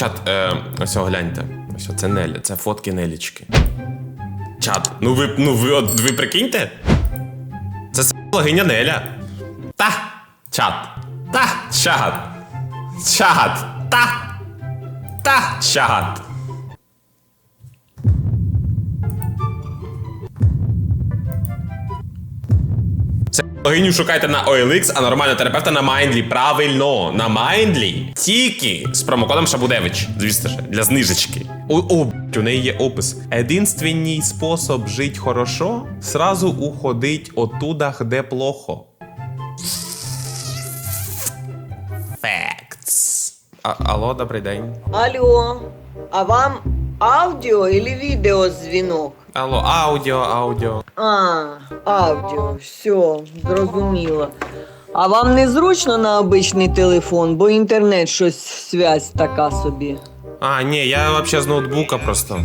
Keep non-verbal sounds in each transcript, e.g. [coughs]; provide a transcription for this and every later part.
Чат, е, ось о, гляньте. Ось це Нелі, це фотки Нелічки. Чат, ну ви, ну ви, от, ви прикиньте? Це логиня Неля. Та! Чат. Та! Чат. Чат. Та! Та! Чат. Це логиню шукайте на OLX, а нормального терапевта на Mindly. Правильно, на Mindly. Тільки з промокодом Шабудевич. Звісно ж, для знижечки. О, о, у неї є опис. Единственний спосіб жить хорошо сразу уходить оттуда, де плохо. Facts. А, алло, добрий день. Алло, а вам аудио или видеозвінок? Алло, аудіо, аудіо. А, аудіо, все, зрозуміло. А вам не зручно на обичний телефон, бо інтернет щось связь така собі. А, ні, я взагалі з ноутбука просто.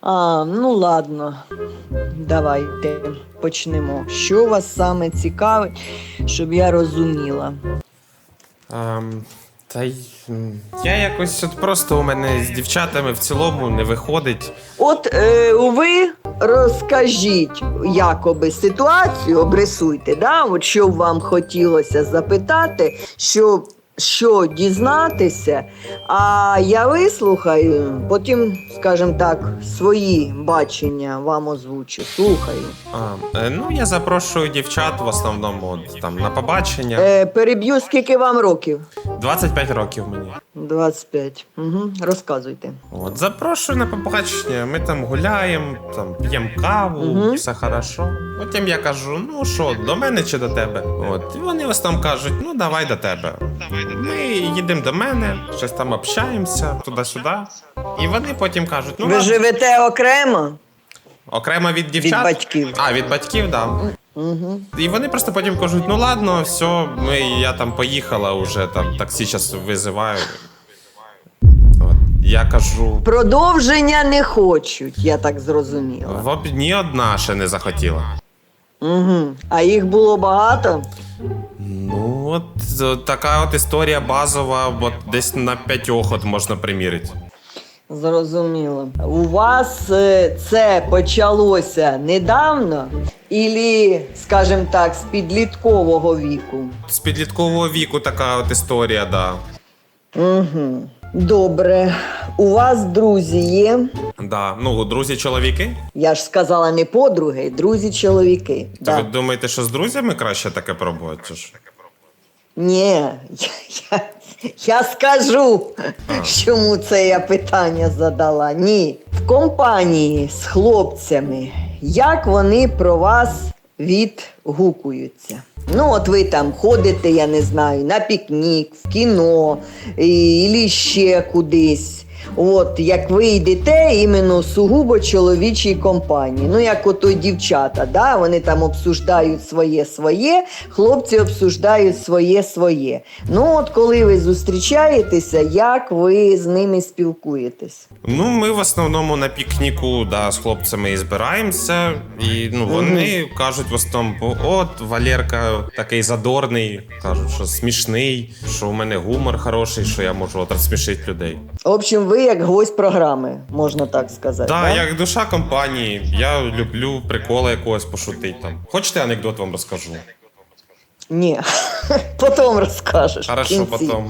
А, ну ладно. Давайте почнемо. Що вас саме цікавить, щоб я розуміла? Ем, та й я якось от просто у мене з дівчатами в цілому не виходить. От е, ви розкажіть якоби ситуацію, обрисуйте, да? От що вам хотілося запитати, що, що дізнатися, а я вислухаю, потім, скажімо так, свої бачення вам озвучу. Слухаю. А, е, ну, я запрошую дівчат в основному от, там, на побачення. Е, переб'ю, скільки вам років? 25 років мені. 25. Угу. Розказуйте. От, запрошую на побачення, ми там гуляємо, там п'ємо каву, Мгм. все хорошо. Потім я кажу: ну що, до мене чи до тебе? От, і вони ось там кажуть, ну давай до тебе. Ми їдемо до мене, щось там общаємося, туди-сюди. І вони потім кажуть, ну ви ладно. живете окремо? окремо від дівчат. батьків. А, від батьків, так. Да. Угу. І вони просто потім кажуть: ну ладно, все, ми, я там поїхала вже, там таксі зараз визиваю. Я кажу, Продовження не хочуть, я так зрозуміла. в ні одна ще не захотіла. Угу. А їх було багато? Ну, от така от історія базова, от десь на п'ятьох от можна примірити. Зрозуміло. У вас е, це почалося недавно, ілі, скажімо так, з підліткового віку? З підліткового віку така от історія, да. Угу. Добре. У вас друзі є? да. Ну, друзі, чоловіки. Я ж сказала не подруги, друзі чоловіки. То Да. ви думаєте, що з друзями краще таке пробувати? Чи ж? Ні, [laughs] я, я, я скажу, чому це я питання задала. Ні. В компанії з хлопцями, як вони про вас відгукуються? Ну, от ви там ходите, я не знаю, на пікнік, в кіно і, і ще кудись. От як ви йдете іменно сугубо чоловічій компанії. Ну, як ото дівчата, да? вони там обсуждають своє своє, хлопці обсуждають своє своє. Ну, от коли ви зустрічаєтеся, як ви з ними спілкуєтесь? Ну, ми в основному на пікніку да, з хлопцями і збираємося. І ну, вони кажуть в основному, от Валерка такий задорний, кажуть, що смішний, що у мене гумор хороший, що я можу от розсмішити людей. В общем, ви як гость програми, можна так сказати. Так, да? як душа компанії, я люблю приколи якогось пошутити там. Хочете анекдот вам розкажу? Ні. [laughs] Потім розкажеш. Хорошо, потім.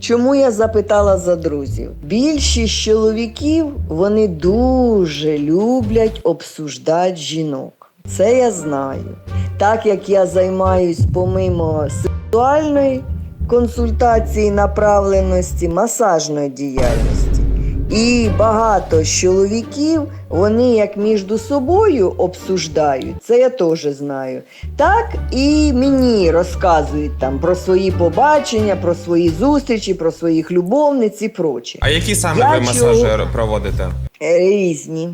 Чому я запитала за друзів? Більшість чоловіків вони дуже люблять обсуждати жінок. Це я знаю. Так як я займаюсь помимо сексуальної консультації направленості, масажної діяльності. І багато з чоловіків вони як між собою обсуждають, це я теж знаю. Так і мені розказують там про свої побачення, про свої зустрічі, про своїх любовниць і прочі. А які саме Я ви чув- масажі проводите? Е, Різні.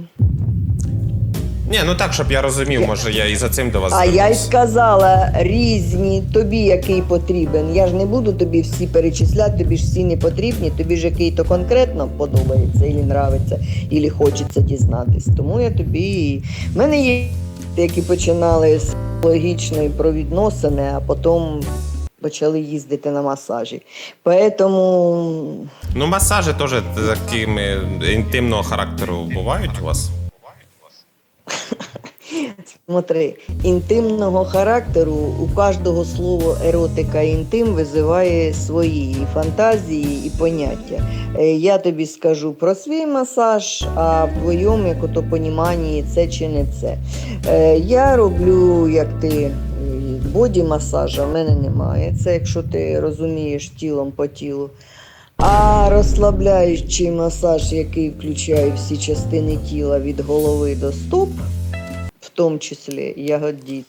Ні, ну так, щоб я розумів, може я і за цим до вас А я й звернусь. сказала різні, тобі який потрібен. Я ж не буду тобі всі перечисляти, тобі ж всі не потрібні, тобі ж який то конкретно подобається, і нравиться, і хочеться дізнатись. Тому я тобі. У мене є які починали з логічної про відносини, а потім почали їздити на масажі. Поэтому Ну, масажі теж такими інтимного характеру бувають у вас. Смотри, інтимного характеру у кожного слово еротика і інтим визиває свої і фантазії і поняття. Е, Я тобі скажу про свій масаж, а в твоєму, як ото поніманні, це чи не це. Е, Я роблю, як ти, боді масажа в мене немає. Це якщо ти розумієш тілом по тілу. А розслабляючий масаж, який включає всі частини тіла від голови до стоп, тому числі ягодиці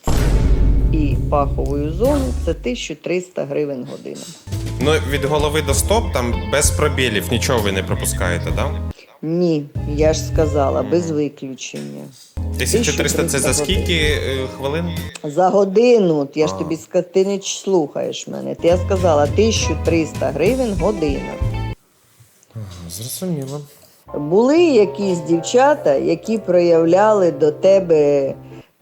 і паховою зону, це 1300 гривень година. Ну, від голови до стоп, там без пробілів, нічого ви не пропускаєте, так? Да? Ні, я ж сказала, без виключення. 1300 це за скільки е, хвилин? За годину, от я ж тобі сказала, ти не ч- слухаєш мене. Ти я сказала 1300 гривень година. Зрозуміло. Були якісь дівчата, які проявляли до тебе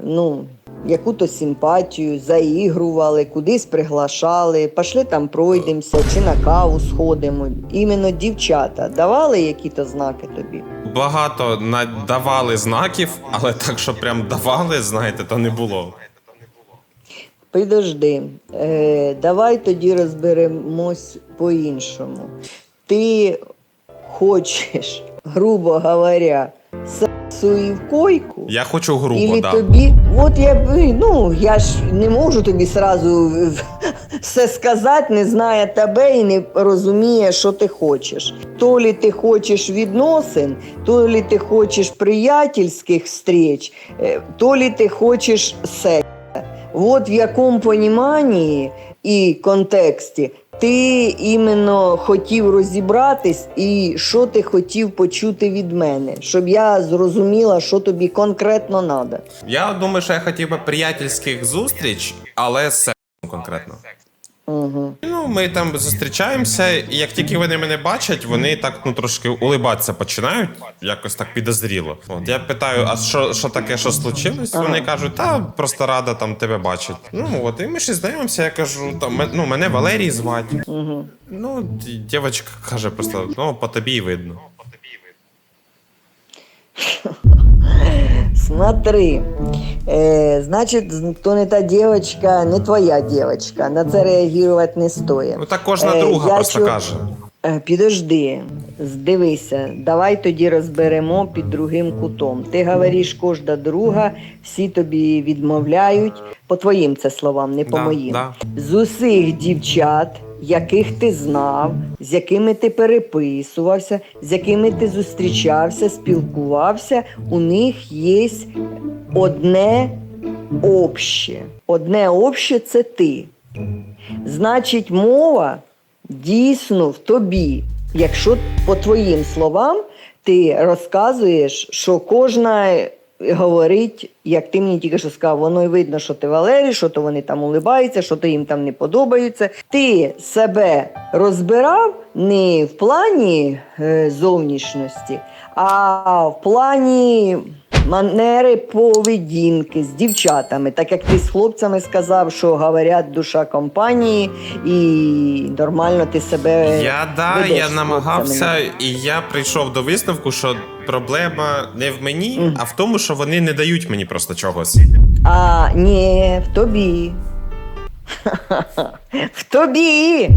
ну, яку-то симпатію, заігрували, кудись приглашали, пішли там пройдемося чи на каву сходимо. Іменно дівчата давали які-то знаки тобі. Багато надавали знаків, але так, що прям давали, знаєте, то не було. Підожди, е, давай тоді розберемось по-іншому. Ти хочеш, грубо говоря, сексу і в койку? Я хочу грубо, да. тобі, от я б- ну я ж не можу тобі сразу [laughs] все сказати, не знає тебе і не розуміє, що ти хочеш. То лі ти хочеш відносин, то лі ти хочеш приятельських встреч, е, то лі ти хочеш секса. От в якому поніманні і контексті ти іменно хотів розібратись, і що ти хотів почути від мене, щоб я зрозуміла, що тобі конкретно треба. Я думаю, що я хотів би приятельських зустріч, але з сексом конкретно. Угу. Ну, ми там зустрічаємося, і як тільки вони мене бачать, вони так ну трошки улибатися починають, якось так підозріло. От я питаю, а що, що таке, що случилось? Вони кажуть, та просто рада там тебе бачить. Ну от, і ми ще знайомимося, я кажу, там ну, мене Валерій звати. Угу. Ну, ді- дівчинка каже просто, ну, по тобі й видно. [laughs] Смотри, е, значить, то не та дівчинка, не твоя дівчинка. На це реагувати не стоїть. Ну так кожна Е, друга я просто чу- каже. Е, Підожди, дивися, давай тоді розберемо під другим кутом. Ти говориш, кожна друга, всі тобі відмовляють. По твоїм це словам, не по Да, моїм. да. З усіх дівчат, яких ти знав, з якими ти переписувався, з якими ти зустрічався, спілкувався, у них є одне обще. Одне обще це ти. Значить, мова дійсно в тобі. Якщо по твоїм словам ти розказуєш, що кожна говорить, як ти мені тільки що сказав, воно й видно, що ти Валерій, що то вони там улибаються, що то їм там не подобаються. Ти себе розбирав не в плані е, зовнішності, а в плані манери поведінки з дівчатами, так як ти з хлопцями сказав, що говорять душа компанії, і нормально ти себе Я да, я намагався, і я прийшов до висновку, що проблема не в мені, а в тому, що вони не дають мені просто чогось. А ні, в тобі. [laughs] В тобі.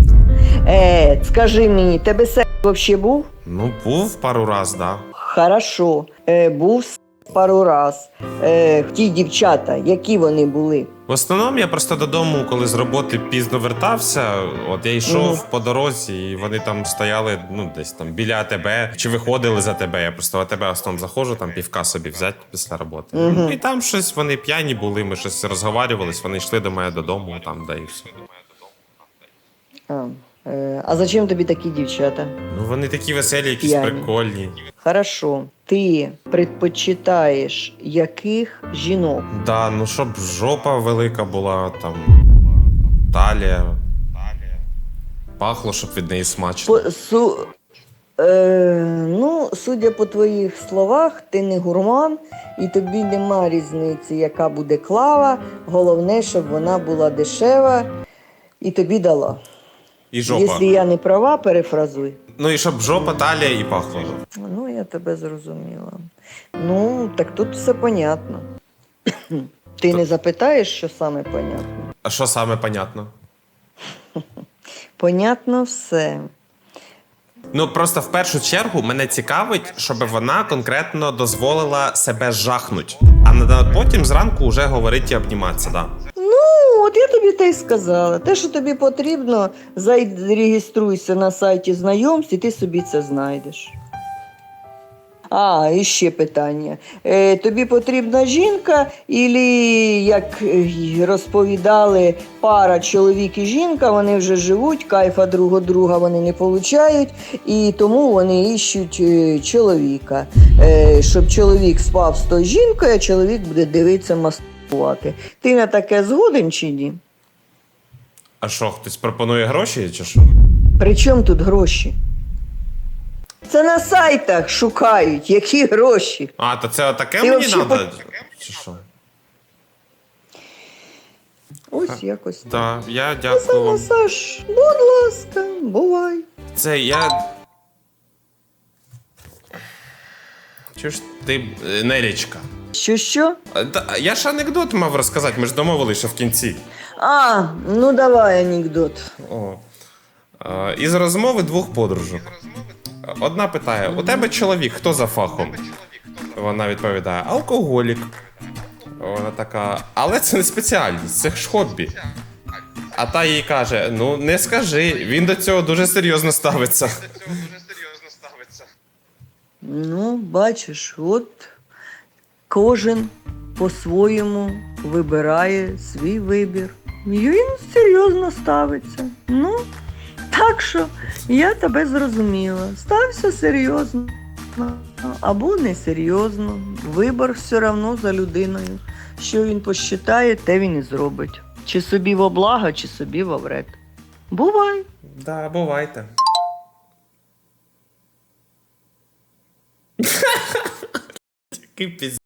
Е, скажи мені, тебе секс взагалі був? Ну, був пару раз, да. Хорошо. Е, був пару раз. Е, ті дівчата, які вони були? В основному я просто додому, коли з роботи пізно вертався, от я йшов Мгм. по дорозі, і вони там стояли, ну десь там біля тебе, чи виходили за тебе. Я просто в тебе основном заходжу, там півка собі взяти після роботи. Мгм. І там щось вони п'яні були, ми щось розговарювались, вони йшли до мене додому, там да і все. А, а зачем тобі такі дівчата? Ну вони такі веселі, якісь П'яні. прикольні. Хорошо. Ти предпочитаєш яких жінок? Да, ну щоб жопа велика була, там талія. Пахло, щоб від неї смачно. По, су, е, ну, судя по твоїх словах, ти не гурман, і тобі нема різниці, яка буде клава. Головне, щоб вона була дешева і тобі дала. І жопа. Якщо я не права, перефразуй. Ну і щоб жопа, талія і пахло. Ну, я тебе зрозуміла. Ну, так тут все понятно. [coughs] Ти не запитаєш, що саме понятно? А що саме понятно? [laughs] Понятно все. Ну просто в першу чергу мене цікавить, щоб вона конкретно дозволила себе жахнуть, а потім зранку вже говорити і обніматися. Да. Ну, от я тобі те й сказала. Те, що тобі потрібно, зареєструйся на сайті знайомств, і ти собі це знайдеш. А, і ще питання. Е, тобі потрібна жінка, ілі, як е, розповідали, пара чоловік і жінка, вони вже живуть, кайфа друг друга вони не получають, і тому вони іщуть е, чоловіка. Е, щоб чоловік спав з тою жінкою, а чоловік буде дивитися мастурбувати. Ти на таке згоден чи ні? А що, хтось пропонує гроші чи що? При чому тут гроші? Це на сайтах шукають, які гроші. А, то це таке Ти мені вообще треба? Чи що? Ось якось. так. Так, я За дякую вам. масаж, будь ласка, бувай. Це я. Чуєш, ти е, Нелічка. Що що? Та- Я ж анекдот мав розказати, ми ж домовилися що в кінці. А, ну давай анекдот. О. Е, Із розмови двох подружок. Одна питає: у тебе чоловік, хто за фахом? Вона відповідає: алкоголік. Вона така, але це не спеціальність, це ж хобі. А та їй каже: ну не скажи, він до цього дуже серйозно ставиться. Ну, бачиш, от кожен по-своєму вибирає свій вибір. Він серйозно ставиться. Ну, так що я тебе зрозуміла. Стався серйозно або несерйозно. Вибор все одно за людиною. Що він посчитає, те він і зробить. Чи собі во благо, чи собі во вред. Бувай! Да, бувайте. Який піз...